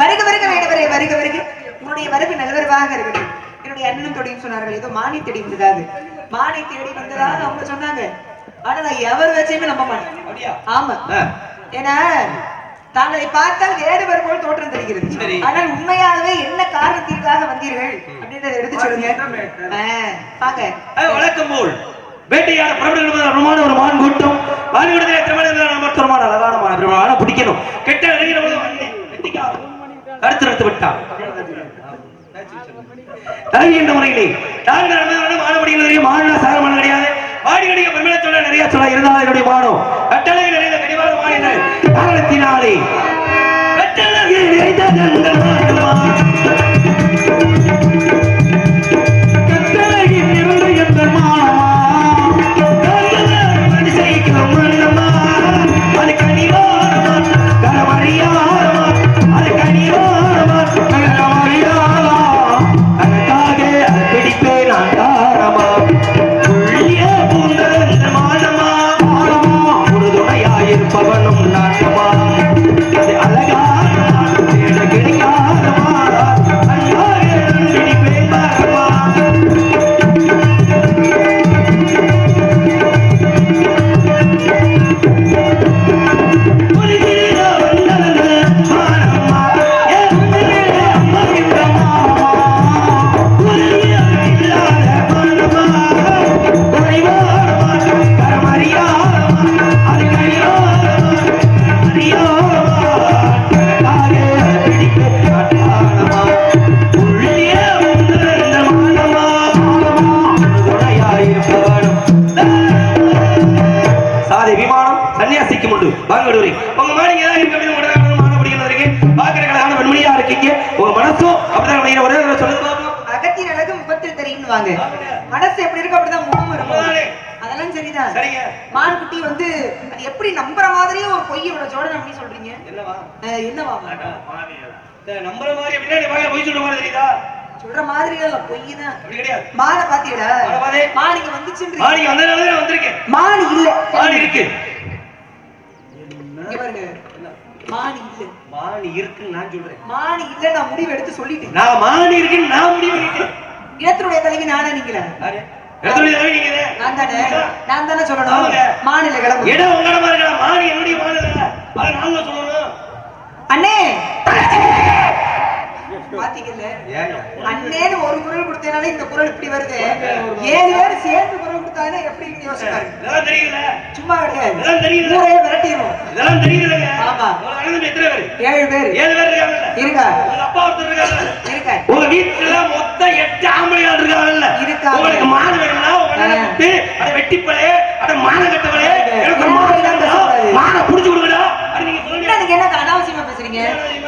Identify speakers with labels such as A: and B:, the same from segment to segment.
A: வருக வருக வேண்டவரே வருக வருக. உன்னுடைய வரவு நல்வரவாக இருக்கட்டும். என்னுடைய அண்ணனும் தொடியும் சொன்னார்கள் ஏதோ மானி தேடி வந்ததாக மானி தேடி வந்ததாக அவங்க சொன்னாங்க. ஆனா நான் எவர் வச்சேன்னு நம்ப மாட்டேன். ஆமா. ஏன்னா தாங்களை பார்த்தால் வேடுவர் போல் தோற்றம் தெரிகிறது. ஆனால் உண்மையாகவே என்ன காரணத்திற்காக வந்தீர்கள்? அப்படின்றத எடுத்து சொல்லுங்க.
B: அது வழக்கம் போல். வேட்டையாட பிரபலங்கள் அருமான ஒரு மான் கூட்டம் மான் கூட்டத்தில் அமர்த்தமான அழகான மான் பிடிக்கணும். கெட்ட கருத்து நடத்து விட்டார் என்ற முறையிலே நாங்கள் நடந்தவரை மாணவடிகள் மாநில சாகமான கிடையாது. வாடி நிறைய சொல்ல இருந்தால் என்னுடைய மானம் கட்டளை நிறைந்த கடிவாத மாநில காரணத்தினாலே கட்டளை நிறைந்த உறுதுணையாயிருப்பவனும் நானமா. வாங்கடூரி உங்க மாதிரி ஏதாவது இருக்க அப்படின்னு உடனே மாணவடிகள் இருக்கு. பாக்குற கழகான வெண்மணியா இருக்கீங்க. உங்க மனசும் அப்படிதான் நினைக்கிற ஒரே தடவை சொல்லுங்க பாப்போம்.
A: அகத்தின் அழகு முகத்தில் தெரியும் வாங்க மனசு எப்படி இருக்கு அப்படிதான் முகம் இருக்கும்.
B: அதானே.
A: அதெல்லாம் சரிதான்.
B: சரிங்க.
A: மான் குட்டி வந்து எப்படி நம்புற மாதிரியே ஒரு பொய் இவ்வளவு ஜோடனை பண்ணி சொல்றீங்க?
B: என்னவா?
A: என்னவா
B: நம்புற மாதிரி பின்னாடி போய் சொல்ற மாதிரி தெரியுதா?
A: சொல்ற மாதிரி இல்ல பொய் தான்
B: பார்த்தேன்.
A: மான் இங்க வந்துச்சுன்றீங்க.
B: வந்ததுனால தான் வந்திருக்கேன்.
A: மான் இல்ல.
B: மாடி இருக்கு.
A: மான் இல்ல.
B: மாடி இருக்குன்னு நான் சொல்றேன்.
A: மான் இல்ல நான் முடிவு எடுத்து சொல்லிட்டேன்.
B: நான் மாடி இருக்குன்னு நான் முடிவு பண்ணிட்டேன்
A: இடத்தினுடைய தலைவி நானே நீங்கள.
B: யாரு? எடுத்துட்டு தானே நீங்க இதை?
A: நான் தானே? நான் தானே சொல்லணும்?
B: ஆமாங்க.
A: மாநில கிளம்பு.
B: இடம் உங்களமா இருக்கலாம் மாடி என்னுடைய மாடு இல்ல அதை நான் தான் சொல்லணும்.
A: அண்ணே! பாத்தீங்கல்ல
B: ஏங்க.
A: அண்ணேன்னு ஒரு குரல் கொடுத்தேனால இந்த குரல் இப்படி வருது. ஏழு பேர் சேர்ந்து கொடுத்தாங்கன்னா எப்படி யோசிப்பாரு?
B: இதெல்லாம் தெரியல
A: சும்மா கிடையாது
B: இதெல்லாம் தெரியல
A: ஊரே விரட்டிடும்
B: இதெல்லாம் தெரியலங்க
A: ஆமா.
B: உங்க எத்தனை பேர்?
A: ஏழு பேர்.
B: ஏழு பேர் இருக்காங்கல்ல.
A: இருக்கா
B: உங்க அப்பா ஒருத்தர் இருக்காங்கல்ல
A: இருக்கா
B: உங்க வீட்டுல மொத்தம் எட்டு ஆம்பளையாள் இருக்காங்கல்ல.
A: இருக்காங்க.
B: உங்களுக்கு மாடு வேணும்னா
A: ஆ.
B: கூப்பிட்டு அட வெட்டிப்பலே அட மான கட்டவளே எனக்கு மாடு? மான புடிச்சு கொடுங்கடா. அப்படி நீங்க சொல்லுங்க.
A: நீங்க என்ன அனாவசியமா பேசுறீங்க?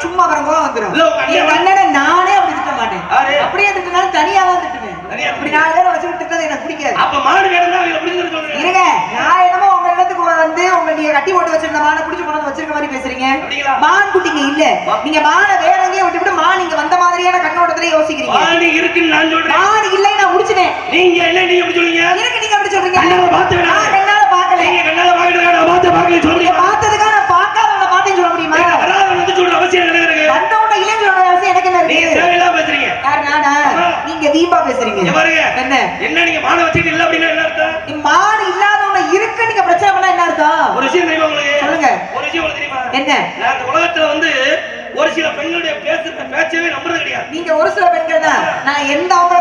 A: சும்மா வர கோவம் வந்துரும்.
B: இல்ல, உங்க அண்ணன்
A: நானே அப்படி திட்ட மாட்டேன்? அப்படியே திட்டினாலும் தனியா தான் திட்டுவேன். அப்படி நாலு பேரை வச்சு திட்டது எனக்கு பிடிக்காது.
B: அப்ப மாடு வேணும்னா அவங்க புடிச்சு சொல்றேன்
A: இருங்க நான் என்னமோ உங்க இடத்துக்கு வந்து உங்க நீங்க கட்டி போட்டு வச்சிருந்த மானை குடிச்சு கொண்டு வந்து வச்சிருக்க மாதிரி பேசுறீங்க? மான் குட்டிங்க இல்ல. நீங்க மானை வேற எங்கேயும் விட்டுவிட்டு மான் இங்க வந்த மாதிரியான கண்ணோட்டத்துல யோசிக்கிறீங்க.
B: இருக்குன்னு நான் சொல்றேன்.
A: மான் இல்லை நான் முடிச்சிட்டேன்.
B: நீங்க என்ன நீங்க எப்படி சொல்லுங்க
A: இருக்கு நீங்க அப்படி சொல்றீங்க?
B: கண்ணால
A: கண்ணால
B: நீங்க கண்ணால பாக்கிட்டு நான்
A: நீங்க
B: சொல்றீங்க
A: பார்த்ததுக்காக நான் பார்க்காதவங்க பார்த்தேன்னு சொல்ல முடியுமா
B: வராத வந்து சொல்ற அவசியம் என்ன இருக்கு
A: வந்தவங்க இல்லைன்னு சொல்ற அவசியம் எனக்கு என்ன
B: நீங்க
A: இருக்கு
B: தேவையில்லாம பேசுறீங்க
A: யார் நானா
B: ஆமா.
A: நீங்க வீம்பா பேசுறீங்க
B: இங்க பாருங்க
A: என்ன
B: என்ன நீங்க மான வச்சுட்டு இல்ல அப்படின்னா என்ன அர்த்தம்
A: நீ மாடு இல்லாதவங்க இருக்கு நீங்க பிரச்சனை பண்ணா என்ன அர்த்தம்
B: ஒரு விஷயம் தெரியுமா உங்களுக்கு
A: சொல்லுங்க.
B: ஒரு விஷயம் தெரியுமா?
A: என்ன?
B: நான் இந்த உலகத்துல வந்து ஒரு சில பெண்களுடைய பேசுற பேச்சவே நம்புறது கிடையாது.
A: நீங்க ஒரு சில பெண்கள் தான். நான் எந்த ஆம்பளை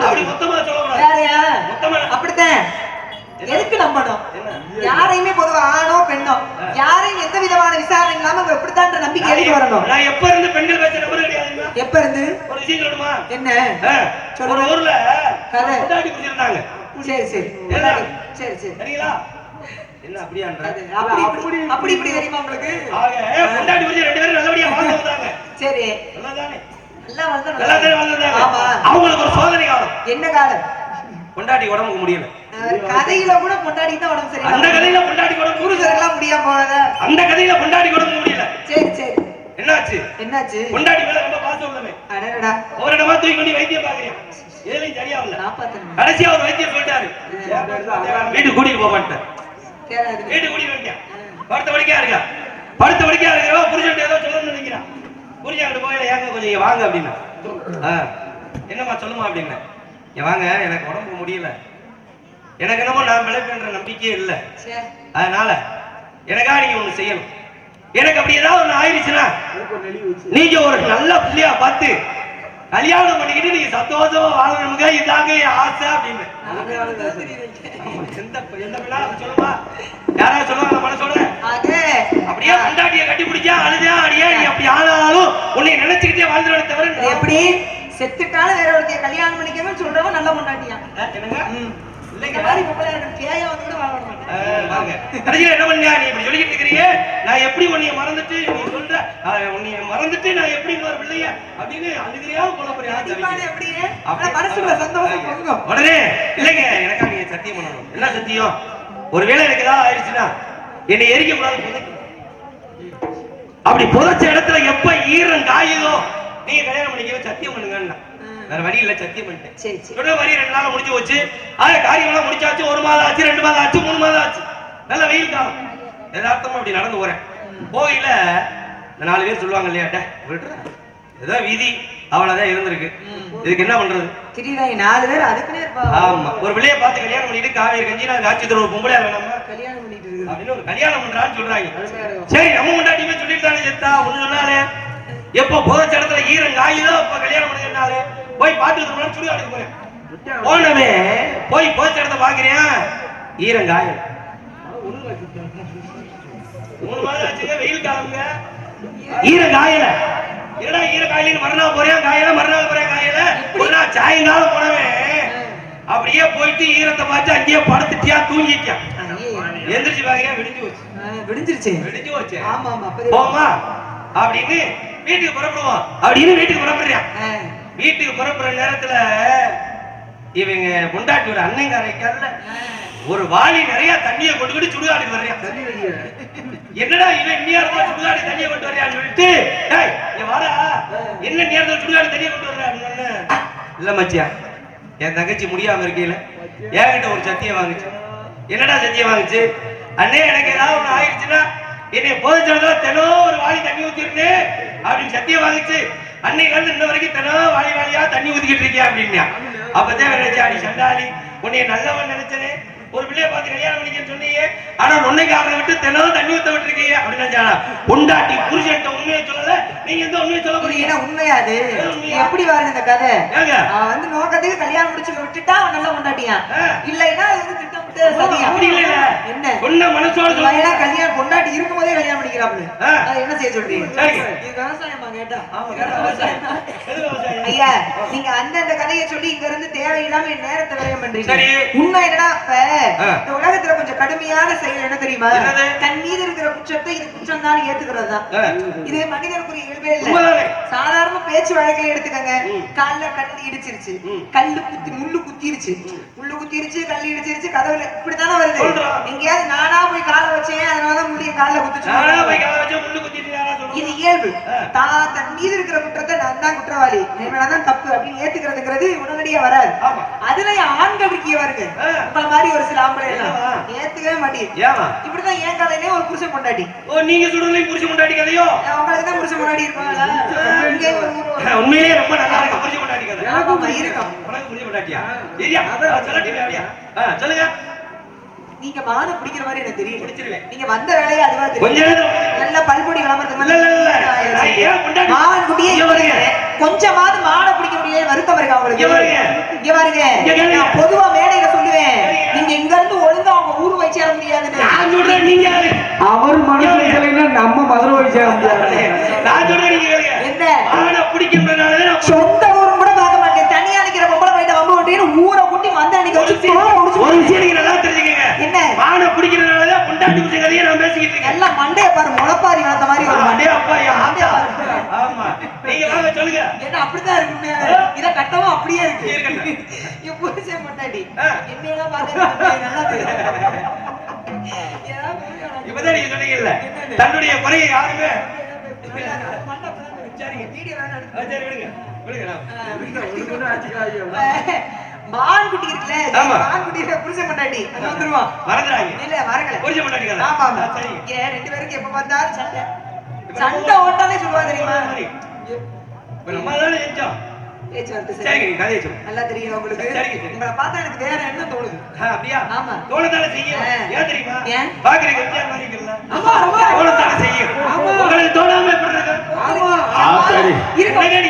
B: அப்படி மொத்தமா சொல்லக்கூடாது
A: வேறயா?
B: மொத்தமா
A: அப்படித்தான். எதுக்கு நம்பணும்? யாரையுமே பொதுவா ஆணோ பெண்ணோ யாரையும் எந்த விதமான விசாரணை இல்லாம அவங்க இப்படித்தான் நம்பிக்கை எடுத்து வரணும்.
B: நான் எப்ப இருந்து பெண்கள் பேச்ச நம்புறது கிடையாதுங்களா
A: எப்ப இருந்து?
B: ஒரு விஷயம் சொல்லணுமா?
A: என்ன?
B: ஒரு ஊர்ல
A: கதை.
B: குடிச்சிருந்தாங்க
A: சரி சரி? சரி சரி.
B: சரிங்களா? என்ன அப்படியான்ற?
A: அப்படி அப்படி இப்படி தெரியுமா உங்களுக்கு?
B: குடிச்சு ரெண்டு பேரும் நல்லபடியா வாழ்ந்து வந்தாங்க.
A: சரி. நல்லா
B: நல்லா தானே வாழ்ந்து வந்தாங்க
A: ஆமா.
B: அவங்களுக்கு ஒரு சோதனை காலம்.
A: என்ன காலம்?
B: கொண்டாடி உடம்புக்கு முடியல.
A: கதையில கூட கொண்டாடி தான் உடம்பு
B: அந்த
A: சரியில்லை
B: கதையில கொண்டாடி உடம்பு
A: புருஷர் எல்லாம் முடியாம போனதா?
B: அந்த கதையில கொண்டாடி உடம்பு முடியல.
A: சரி சரி.
B: என்னாச்சு?
A: என்னாச்சு?
B: கொண்டாடி மேல ரொம்ப பாசம் உள்ளவன்.
A: அடடா
B: ஒரு இடமா தூக்கி கொண்டு வைத்தியம் பாக்குறேன் எதுலையும் சரியா இல்ல கடைசியா ஒரு வைத்தியம் சொல்லிட்டாரு. வீட்டுக்கு கூட்டிட்டு போவான்ட்டு வீட்டுக்கு கூட்டிட்டு வந்துட்டேன் ஒருத்த மணிக்கா இருக்கா. படுத்த படிக்க இருக்கிறவா புரிஞ்சுட்டு ஏதோ சொல்லணும்னு நினைக்கிறான். புரிஞ்சாங்கிட்டு போயில ஏங்க கொஞ்சம் இங்க வாங்க அப்படின்னா. என்னம்மா சொல்லுமா அப்படின்னு. இங்க வாங்க எனக்கு உடம்பு முடியல. எனக்கு என்னமோ நான் பிழைப்பேன்ற நம்பிக்கையே இல்லை. அதனால எனக்காக நீங்க ஒண்ணு செய்யணும். எனக்கு அப்படி ஏதாவது ஒண்ணு ஆயிடுச்சுன்னா நீங்க ஒரு நல்ல பிள்ளையா பார்த்து கல்யாணம் பண்ணிக்கிட்டு நீங்க சந்தோஷமா வாழணுங்க இதாங்க என் ஆசை அப்படின்னு. யாராவது சொல்லுவாங்க மனசோட
A: அது
B: அப்படியே பொண்டாட்டிய கட்டி பிடிச்சா அழுதா அடியே நீ அப்படி ஆனாலும் உன்னை நினைச்சுக்கிட்டே வாழ்ந்துட தவிர
A: எப்படி? செத்துட்டாலும் வேற ஒருத்தைய கல்யாணம் பண்ணிக்கணும்னு சொல்றவன் நல்ல பொண்டாட்டியா
B: ஆ, என்னங்க? இல்லைங்க
A: மாதிரி பொம்பளை எனக்கு பேயா வந்து கூட வாழ மாட்டேன்
B: ஆ, வாங்க. கடைசியில என்ன பண்ணியா நீ? இப்படி சொல்லிக்கிட்டு இருக்கிறீங்க நான் எப்படி உன்னைய மறந்துட்டு நீ சொல்ற உன்னைய மறந்துட்டு நான் எப்படி இன்னொரு பிள்ளைய அப்படின்னு அழுகிறியா போல போறியா
A: அப்படியே சந்தோஷம்
B: உடனே இல்லைங்க எனக்கா நீங்க சத்தியம் பண்ணணும். என்ன சத்தியம்? ஒருவேளை எனக்கு ஏதாவது ஆயிடுச்சுன்னா என்னை எரிக்க கூடாது புதைக்கணும். அப்படி புதைச்ச இடத்துல எப்ப ஈரம் காயுதோ நீங்க கல்யாணம் பண்ணிக்கவே சத்தியம் பண்ணுங்கன்னா வேற வழி இல்ல சத்தியம் பண்ணிட்டேன்.
A: சரி சரி.
B: சொன்ன மாதிரி ரெண்டு நாள் முடிஞ்சு போச்சு. ஆனா காரியம் எல்லாம் முடிச்சாச்சு. ஒரு மாதம் ஆச்சு ரெண்டு மாதம் ஆச்சு மூணு மாதம் ஆச்சு. நல்ல வெயில் காலம். யதார்த்தமா அப்படி நடந்து போறேன். கோயில இந்த நாலு பேர் சொல்லுவாங்க இல்லையா டே, விட்றா. ஏதோ விதி அவ்வளவுதான் இருந்திருக்கு. இதுக்கு என்ன பண்றது?
A: திடீர்னு நாலு பேர் அதுக்குன்னே
B: ஆமா. ஒரு பிள்ளைய பார்த்து கல்யாணம் பண்ணிட்டு காவேரி கஞ்சி நான் காட்சி தருவோம் பொம்பளை நம்ம.
A: கல்யாணம் பண்ணிட்டு
B: அப்படின்னு ஒரு கல்யாணம் பண்றான்னு சொல்றாங்க. சரி நம்ம முன்னாடியுமே சொல்லிட்டு தானே செத்தா ஒண்ணு சொன்னாலே எப்ப புதைச்ச இடத்துல ஈரம் காயுதோ அப்ப கல்யாணம் பண்ணினாலே போய் பாட்டு வரணும்னு சுடி ஆடுக்கு போறேன். போனவே போய் புதைச்ச இடத்த பாக்குறேன் ஈரம் காயும் மூணு மாதம் ஆச்சுங்க வெயில் காலம்ங்க ஈரம் காயல என்னடா ஈர காயிலின்னு மறுநாள் போறேன் காயல மறுநாள் போறேன் காயல? ஒரு நாள் சாயங்காலம் போனவன் அப்படியே போயிட்டு ஈரத்தை பார்த்து அங்கேயே படுத்துட்டியா தூங்கிட்டியான் எந்திரிச்சு பாக்குறேன் விடிஞ்சு போச்சு.
A: விடிஞ்சிருச்சு.
B: விடிஞ்சு போச்சு.
A: ஆமா ஆமா
B: போமா அப்படின்னு வீட்டுக்கு புறப்படுவோம். அப்படின்னு வீட்டுக்கு புறப்படுறான்
A: ஆ,
B: வீட்டுக்கு புறப்படுற நேரத்துல இவங்க பொண்டாட்டியோட அண்ணங்காரைக்கல்ல ஒரு வாளி நிறைய தண்ணியை கொண்டுகிட்டு சுடுகாட்டுக்கு வர்றான் என்னடா இவன் நேரத்துல சுடுகாடு தண்ணியை கொண்டு வர்றான்னு சொல்லிட்டு வாடா. என்ன நேரத்துல சுடுகாடு தண்ணியை கொண்டு வர்ற அப்படின்னு சொன்னேன். இல்ல மச்சியா என் தங்கச்சி முடியாம இருக்கையில என்கிட்ட ஒரு சத்தியம் வாங்குச்சு. என்னடா சத்தியம் வாங்குச்சு? அண்ணே எனக்கு ஏதாவது ஒண்ணு ஆயிடுச்சுன்னா என்னை போதிச்சதுல தினம் ஒரு வாளி தண்ணி ஊத்திருந்தே அப்படின்னு சத்தியம் வாங்குச்சு. அன்னையில இருந்து இன்ன வரைக்கும் தினம் வாளி வாளியா தண்ணி ஊத்திக்கிட்டு இருக்கேன் அப்படின்னா. அப்பதான் நினைச்சா அடி சண்டாளி. உன்னைய நல்லவன் நினைச்சனே. ஒரு பிள்ளைய பார்த்து கல்யாணம் பண்ணிக்கன்னு சொன்னீங்க ஆனா உன்னைக்காரனை விட்டு தினம் தண்ணி ஊத்த விட்டுருக்கீங்க அப்படின்னு நினைச்சானா. பொண்டாட்டி புருஷன்ட்ட உண்மையை சொல்லல. நீங்க எந்த உண்மையை சொல்ல போறீங்க?
A: உண்மையா அது? எப்படி பாருங்க இந்த கதை? வந்து நோக்கத்துக்கு கல்யாணம் முடிச்சு விட்டுட்டா நல்லா கொண்டாட்டியான்
B: ஆ.
A: இல்லைன்னா அது வந்து திட்டமிட்டு சதியா
B: அப்படி இல்ல
A: என்ன
B: சொன்ன மனசோட
A: இவன்
B: சொல்ல
A: ஏன்னா கல்யாணம் கொண்டாட்டி இருக்கும்போதே கல்யாணம் பண்ணிக்கிறாப்ல என்ன செய்ய சொல்றீங்க
B: சரிங்க.
A: இது விவசாயமா கேட்டா
B: ஆமா கேட்டா விவசாயம். எது விவசாயம்?
A: ஐயா நீங்க அந்தந்த கதையை சொல்லி இங்க இருந்து தேவையில்லாம என் நேரத்தை விரயம் பண்றீங்க
B: சரி.
A: உண்மை என்னன்னா இப்ப
B: ஆ.
A: இந்த உலகத்துல கொஞ்சம் கடுமையான செயல் என்ன தெரியுமா? தன் மீது இருக்கிற குற்றத்தை இது குற்றம் தான் ஏத்துக்கிறது தான்
B: ஆ.
A: இது மனிதனுக்குரிய இயல்பே இல்ல? சாதாரண பேச்சு வழக்கில எடுத்துக்கங்க. கால்ல கல்லு இடிச்சிருச்சு. கல்லு குத்தி முள்ளு குத்திருச்சு முள்ளு குத்திருச்சு கல்லு இடிச்சிருச்சு கதவுல இப்படித்தானே வருது. எங்கேயாவது நானா போய் காலை வச்சேன் அதனாலதான் குத்துச்சு
B: நானா போய் காலை சொல்லுவாங்க?
A: இது இயல்பு. தான் தன் மீது இருக்கிற குற்றத்தை நான் தான் குற்றவாளி. என் தான் தப்பு அப்படின்னு ஏத்துக்கிறதுங்கிறது உடனடியா வராது. அதுல ஆண்கள் இருக்கியவருங்க
B: ஆ.
A: உங்கள மாதிரி ஒரு சில ஆம்பளை எல்லாம்? ஏத்துக்கவே மாட்டேன். இப்படிதான் என் கதையிலே ஒரு புருஷன் கொண்டாடி
B: ஓ நீங்க சுடுறதுலயும் புரிச்சு கொண்டாடி கதையோ?
A: உங்களுக்கு தான் புருஷன் கொண்டாடி இருப்பாங்களா
B: உண்மையிலேயே ரொம்ப நல்லா இருக்கு புரிச்சு கொண்டாடி கதை.
A: ஆமா, இருக்கும்
B: உனக்கு புரிச்சு கொண்டாட்டியா சொல்லுங்க.
A: நீங்க மானை பிடிக்கிற மாதிரி எனக்கு தெரியல
B: பிடிச்சிருவேன்.
A: நீங்க வந்த வேலையை அதுவா
B: கொஞ்ச
A: தெரியும் நல்ல மான் குட்டியே
B: இங்க பாருங்க.
A: கொஞ்சமாவது மானை பிடிக்க முடியல வருத்தம் இருக்கா உங்களுக்கு?
B: இங்க பாருங்க.
A: நான் பொதுவா மேடையில சொல்லுவேன். நீங்க இங்க இருந்து ஒழுங்கா அவங்க ஊர் போய் சேர முடியாதுன்னு.
B: நான் சொல்றேன் நீங்க யாரு?
C: அவர் மனசுல இல்லைன்னா நம்ம மதுரை போய் சேர முடியாது.
B: நான் சொல்றேன் நீங்க கேளுங்க.
A: என்ன?
B: ஆனா
A: வளர்த்த மாதிரி மண்டை
B: அப்பா ஆத்தா. ஆமா. நீங்க வாங்க சொல்லுங்க.
A: என்ன அப்படித்தான் இருக்கு இத கட்டவும் அப்படியே இருக்கு. என் புருஷன் பொண்டாட்டி.
B: ஆ.
A: என்னையெல்லாம் பார்த்து நல்லா
B: இப்பதான் நீங்க சொன்னீங்கல்ல தன்னுடைய குறையை யாருமே சரிங்க
A: வீடியோ வேணா எடுத்து
B: ஆ, சரி விடுங்க. விடுங்க
A: மான் குட்டி இருக்குல்ல
B: ஆமா.
A: மான் குட்டியில புருஷன் கொண்டாடி அங்க வந்துருவான்
B: மறந்துடாங்க
A: இல்ல வரகல
B: புரிஞ்ச மாட்டாங்க
A: ஆமா ஆமா.
B: சரி.
A: இங்க ரெண்டு பேருக்கு எப்ப பார்த்தாலும் சண்டை. சண்டை ஓட்டாலே சொல்லுவா தெரியுமா?
B: நம்ம தானே
A: நல்லா தெரியும் உங்களுக்கு. உங்களை பார்த்தா எனக்கு வேற என்ன தோணுது?
B: அப்படியா?
A: ஆமா.
B: தோணத்தானே செய்யும். ஏன் தெரியுமா? பாக்குறீங்க எம்ஜிஆர் மாதிரி இருக்குல்ல
A: ஆமா,
B: செய்யும்.
C: ஆமா.
B: உங்களுக்கு தோணாம எப்படி இருக்கு?
C: ஆமா.
B: ஆ, சரி.
A: இருங்க,
B: என்னங்க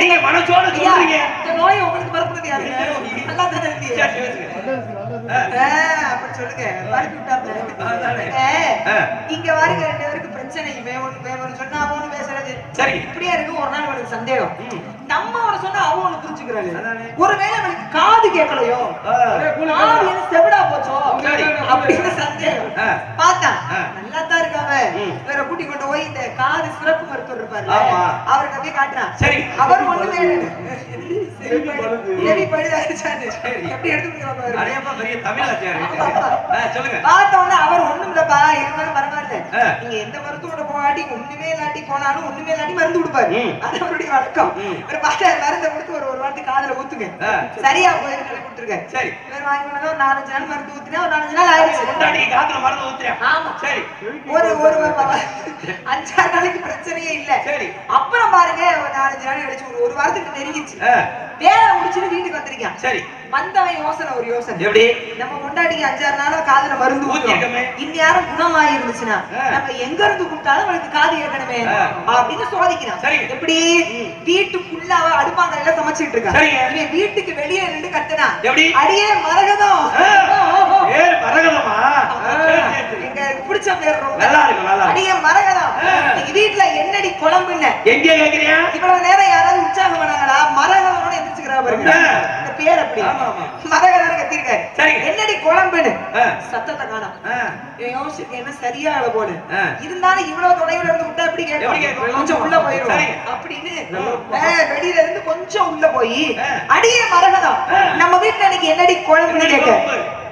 B: நீங்க மனசோட சொல்றீங்க.
A: இந்த நோயை உங்களுக்கு நல்லா தானே இருந்தீங்க? அப்படி சொல்லுங்க. விட்டாப்ல. இங்க வாருங்க ரெண்டு பேருக்கு பிரச்சனை இவன் ஒண்ணு, இவன் ஒண்ணு சொன்னா அவன் ஒண்ணு பேசுறது.
B: சரி.
A: இப்படியே இருக்கு ஒரு நாள் அவனுக்கு சந்தேகம். நம்ம சொன்னா அவன் ஒண்ணு புரிஞ்சுக்கிறாரு
B: அதானே.
A: ஒருவேளை அவனுக்கு காது கேட்கலையோ. காது என்ன செவிடா போச்சோ. அப்படின்னு சந்தேகம்
B: ஆ.
A: நல்லா தான் இருக்காவ
B: ம்.
A: வேற கூட்டி கொண்டு போய் இந்த காது சிறப்பு மருத்துவர் இருப்பாரு. அவருக்கு அப்படியே காட்டுறான்
B: சரி.
A: அவர் ஒண்ணுமே செவி
C: பழுது.
A: செவி பழுதாயிருச்சாரு
B: சரி.
A: எப்படி எடுத்துக்கலாம் பாரு
B: அடையப்பா பெரிய தமிழாச்சியார்
A: ஆமா.
B: ஆ, சொல்லுங்க
A: பார்த்த உடனே அவர் ஒண்ணும் இல்லப்பா இருந்தாலும் பரவாயில்ல. நீங்க எந்த மருத்துவரோட போகாட்டி ஒண்ணுமே இல்லாட்டி போனாலும் ஒண்ணுமே இல்லாட்டி மருந்து கொடுப்பாரு. அது அவருடைய வழக்கம்
B: ம்.
A: ஒரு பார்த்தா மருந்தை கொடுத்து ஒரு ஒரு வாட்டி காதுல ஊத்துங்க. சரியா போயிருக்கு கொடுத்துருங்க
B: சரி
A: இவர் வாங்கி கொண்டு வந்து ஒரு நாலஞ்சு நாள் மருந்து ஊத்தினா ஒரு நாலஞ்சு நாள் ஆயிடுச்சு
B: காத்துல மருந்து ஊத்துறேன்
A: ஆமா.
B: சரி
A: ஒரு ஒரு அஞ்சாறு நாளைக்கு பிரச்சனையே இல்ல
B: சரி.
A: அப்புறம் பாருங்க ஒரு நாலஞ்சு நாள் கழிச்சு ஒரு ஒரு வாரத்துக்கு நெருங்கிச்சு வேலை முடிச்சுட்டு வீட்டுக்கு வந்திருக்கான்.
B: சரி.
A: வந்தவன் யோசனை ஒரு யோசனை.
B: எப்படி?
A: நம்ம கொண்டாடிக்கு அஞ்சாறு நாளா காதுல மருந்து
B: ஊத்திருக்கோமே.
A: இந்நேரம் குணமாயி இருந்துச்சுன்னா. நம்ம எங்க இருந்து கூப்பிட்டாலும் அவளுக்கு காது
B: ஆ.
A: அப்படின்னு சோதிக்கிறான்.
B: சரி.
A: எப்படி? வீட்டுக்குள்ள அவ அடுப்பாங்கரையில சமைச்சிட்டு இருக்கா
B: சரிங்க.
A: இவன் வீட்டுக்கு வெளியே நின்று கத்துனா
B: எப்படி?
A: அடியே மரகதம்.
B: மரகதமா.
A: எங்க பிடிச்ச பேர்
B: நல்லா இருக்கு
A: அடியே மரகதம். வீட்டுல என்னடி குழம்புன்னு?
B: எங்க கேக்குறியா?
A: இவ்வளவு நேரம் இந்த பேர் அப்படி. என்னடி குழம்புன்னு?
B: ஆ,
A: சத்தத்தை காணோம்
B: ஆ,
A: யோசிச்சு என்ன சரியா அள போடு.
B: ஆ.
A: இருந்தாலும் இவ்வளவு தொலைவுல இருந்து விட்டா எப்படி கேட்கும்? கொஞ்சம் உள்ள
B: சரிங்க.
A: அப்படின்னு வெளியில இருந்து கொஞ்சம் உள்ள போய். அடியே மரகதம். நம்ம வீட்டுல இன்னைக்கு என்னடி குழம்புன்னு கேட்க?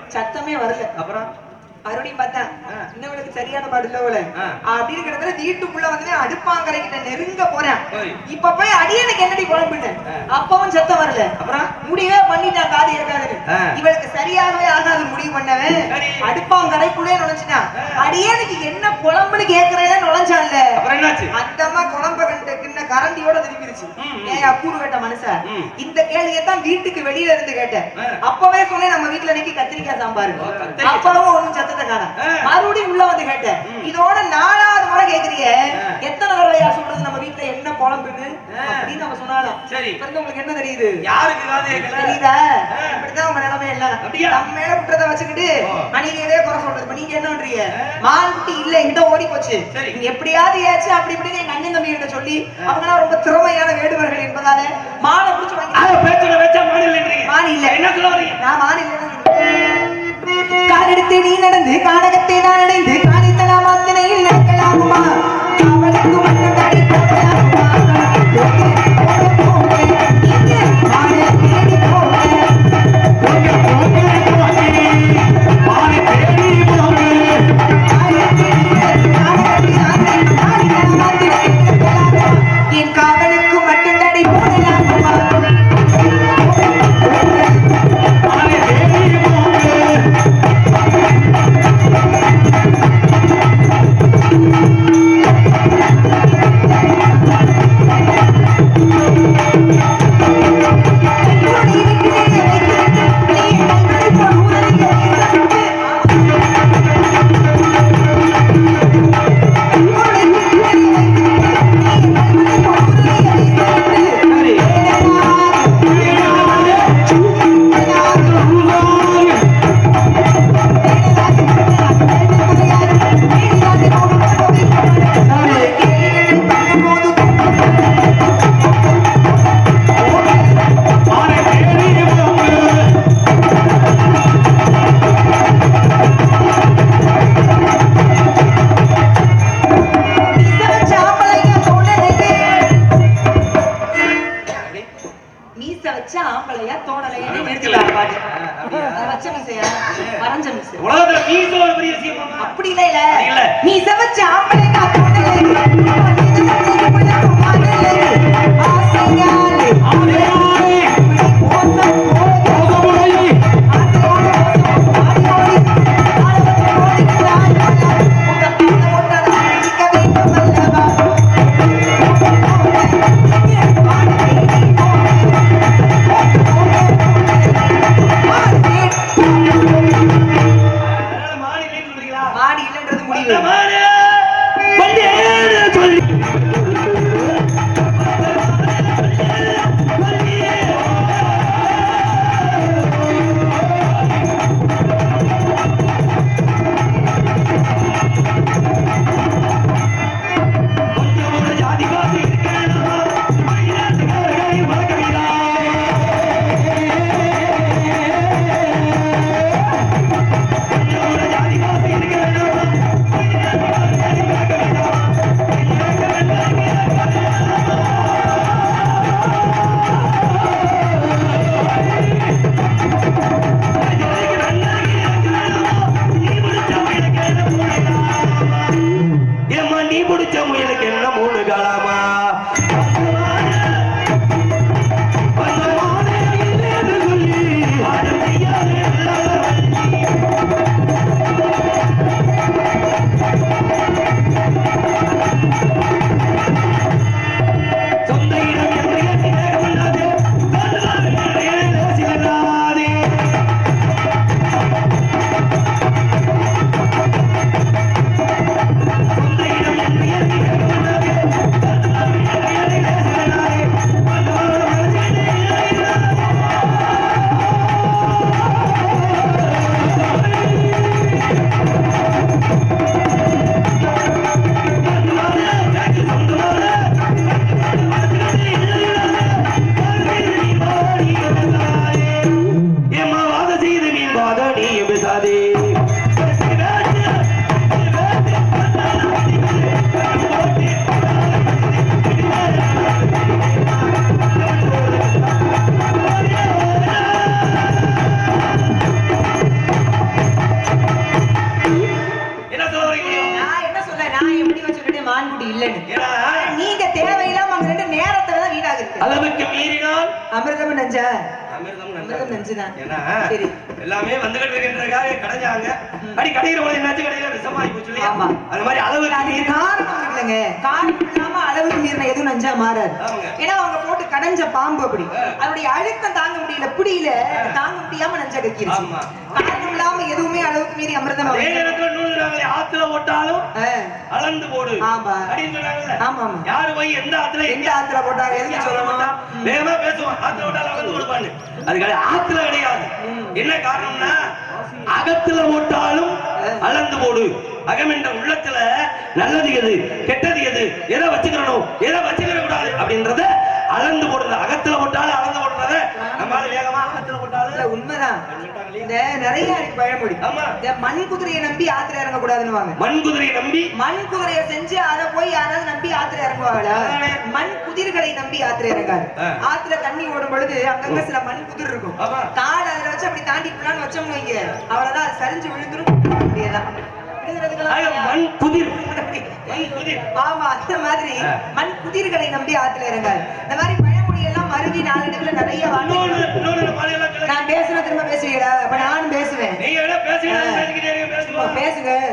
A: சத்தமே வரல.
B: அப்புறம்?
A: மறுபடியும் பார்த்தேன். இன்னவளுக்கு சரியான பாடு இல்ல அவள
B: ஆ.
A: அப்படின்னு கிட்டத்தட்ட வீட்டுக்குள்ள வந்து அடுப்பாங்கரை கிட்ட நெருங்க போறேன். இப்ப போய் அடியனுக்கு என்னடி குழம்புன்னு
B: ஆ.
A: அப்பவும் சத்தம் வரல
B: அப்புறம்
A: முடிவே பண்ணிட்டான் காது இருக்காதுன்னு
B: ஆ.
A: இவளுக்கு சரியாகவே ஆகாது முடிவு பண்ணவன்
B: சரி.
A: அடுப்பாங்கரைக்குள்ளே நுழைஞ்சிட்டான். அடியனுக்கு என்ன குழம்புன்னு கேக்குறேன்னு நுழைஞ்சான்ல
B: அப்புறம் என்னாச்சு
A: அந்த அம்மா குழம்ப கண்டு கிண்ண கரண்டியோட திரும்பிருச்சு. ஏன் கூறு கேட்ட மனுஷன். இந்த கேள்வியை தான் வீட்டுக்கு வெளியில இருந்து கேட்டேன். அப்பவே சொன்னேன் நம்ம வீட்டுல இன்னைக்கு கத்திரிக்காய் சாம்பார். அப்பவும் ஒண்ணும் சத்தத்தை காணோம்
B: ஆ.
A: மறுபடியும் உள்ள வந்து கேட்டேன். இதோட நாலாவது முறை கேக்குறீங்க. எத்தனை தடவையா சொல்றது நம்ம வீட்டுல என்ன குழம்புன்னு. அப்படின்னு நம்ம சொன்னாலும்
B: சரி.
A: இப்ப இருந்து உங்களுக்கு என்ன தெரியுது
B: யாருக்கு
A: தெரியுதா. இப்படிதான் உங்க நிலைமை எல்லாம்
B: அப்படியா?
A: நம்ம மேல குற்றத்தை வச்சுக்கிட்டு. மணிகளே குறை சொல்றது இப்ப நீங்க என்ன பண்றீங்க. மால் குட்டி இல்ல எங்கிட்ட ஓடி போச்சு. நீங்க எப்படியாவது ஏச்சு அப்படி இப்படின்னு எங்க அண்ணன் தம்பி கிட்ட சொல்லி
B: ஆ.
A: அவங்க ரொம்ப திறமையான வேடுவர்கள் என்பதால மாலை புடிச்சு வாங்கி
B: ஆ, பேச்சோட வச்சா மாநிலன்றீங்க
A: மான் இல்ல.
B: என்ன சொல்ல வரீங்க
A: நான் மாநில காலெடுத்து நீ நடந்து கானகத்தை நான் அடைந்து காணித்தலாம் அத்தனையில் நடக்கலாகுமா? அவளுக்கு மட்டும் தடி
B: இருக்கின்றதுக்காக கடைஞ்சாங்க. அடி கடைகிற போது என்னாச்சு? கடையில விஷமாயி போச்சு இல்லையா?
A: ஆமா.
B: அது மாதிரி அளவுக்கு
A: அதுக்கு
B: மீறி
A: காரணம் இல்லைங்க. காரணம் இல்லாம மீறின எதுவும் நஞ்சா மாறாது. ஏன்னா அவங்க போட்டு கடைஞ்ச பாம்பு அப்படி. அதனுடைய அழுத்தம் தாங்க முடியல. புடியில தாங்க முடியாம நஞ்சா கக்கிருச்சு
B: ஆமா.
A: காரணம் இல்லாம எதுவுமே அளவுக்கு மீறி அமிர்தம்
B: அதே. நேரத்துல ஆத்துல ஓட்டாலும்
A: ஆ,
B: அளந்து போடு.
A: ஆமா.
B: அப்படின்னு சொன்னாங்கல்ல.
A: ஆமா, ஆமா.
B: யாரு போய் எந்த ஆத்துல
A: எந்த ஆத்துல போட்டாங்க?
B: வேகமா பேசுவோம். ஆத்துல ஓட்டாலும் அளந்து கொடுப்பான்னு. அதுக்காக ஆத்துல கிடையாது. என்ன காரணம்னா அகத்துல ஓட்டாலும் அளந்து போடு. அகம் என்ற உள்ளத்துல நல்லது எது கெட்டது எது? எதை வச்சுக்கிறணும் எதை
A: இந்த நிறைய பழமொழி.
B: ஆமா.
A: இந்த மண் குதிரையை நம்பி ஆத்துல இறங்க கூடாதுன்னு
B: மண் குதிரையை நம்பி?
A: மண் குதிரையை செஞ்சு அதை போய் யாராவது நம்பி ஆத்துல இறங்குவாங்களா. மண் குதிர்களை நம்பி ஆத்துல இறங்காது. ஆத்துல தண்ணி ஓடும் பொழுது அங்கங்க சில மண் குதிர் இருக்கும். கால் அதுல வச்சு அப்படி தாண்டி போலான்னு வச்சோம்னு வைங்க. அவ்வளவுதான் அது சரிஞ்சு விழுந்துரும். அப்படியேதான்?
B: மண் குதிர்.
A: ஆமா அந்த மாதிரி. மண் குதிர்களை நம்பி ஆத்துல இறங்காது. இந்த மாதிரி மருவி நிறைய
B: இன்னொன்னு மாலையெல்லாம் கிளம்பி
A: நான் பேசுன திரும்ப பேசுவீங்களா? அப்ப நானும் பேசுவேன்.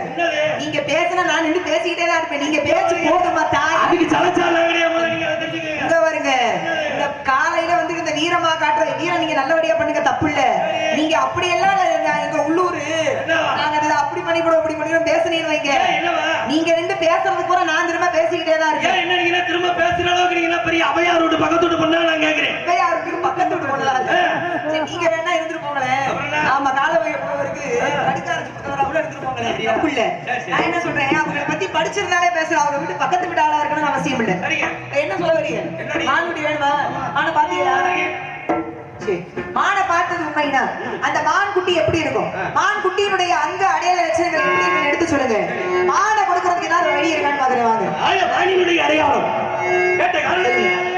B: என்னது?
A: நீங்க பேசினா நான் நின்று பேசிக்கிட்டே தான் இருப்பேன். நீங்க பேச்சு போதுமா தாய்? இங்க வருங்க இந்த காலையில வந்து இந்த வீரமா காட்டுற வீரம் நீங்க நல்லபடியா பண்ணுங்க தப்பு இல்ல. நீங்க அப்படியெல்லாம் எங்க உள்ளூரு? நாங்க அப்படி பண்ணி கூட இப்படி பண்ணி
B: ஏன் என்னவா?
A: நீங்க ரெண்டு பேசுறது கூட நான் திரும்ப பேசிக்கிட்டே தான் இருக்கேன்.
B: என்ன நீங்க திரும்ப பேசுற அளவுக்கு நீங்க பெரிய அவையார் வீட்டு பக்கத்து வீட்டு பொண்ணா நான் கேக்குறேன்.
A: இப்ப யாருக்கு பக்கத்து விட்டு சரி, நீங்க வேணா இருந்துட்டு போங்களேன்? ஆமா கால போவருக்கு கடிகார சுத்தவரா கூட இருந்துட்டு போங்களேன். இல்ல.
B: சரி.
A: நான் என்ன சொல்றேன்? அவங்களை பத்தி படிச்சிருந்தாலே பேசுறேன். அவங்க வீட்டு பக்கத்து வீட்டு ஆளா இருக்கணும்னு அவசியம் இல்ல. என்ன சொல்ல வரீங்க? மான்குட்டி வேணுமா? மானை பாத்தீங்களா? சரி. உண்மைனா அந்த மான் குட்டி எப்படி இருக்கும்? மான் குட்டியினுடைய அங்க அடையாள லட்சணங்கள் எப்படி இருக்குன்னு எடுத்து சொல்லுங்க. மானை கொடுக்கறதுக்கு ஏதாவது வழி இருக்கான்னு பாக்குறேன் வாங்க.
B: அடையாளம்.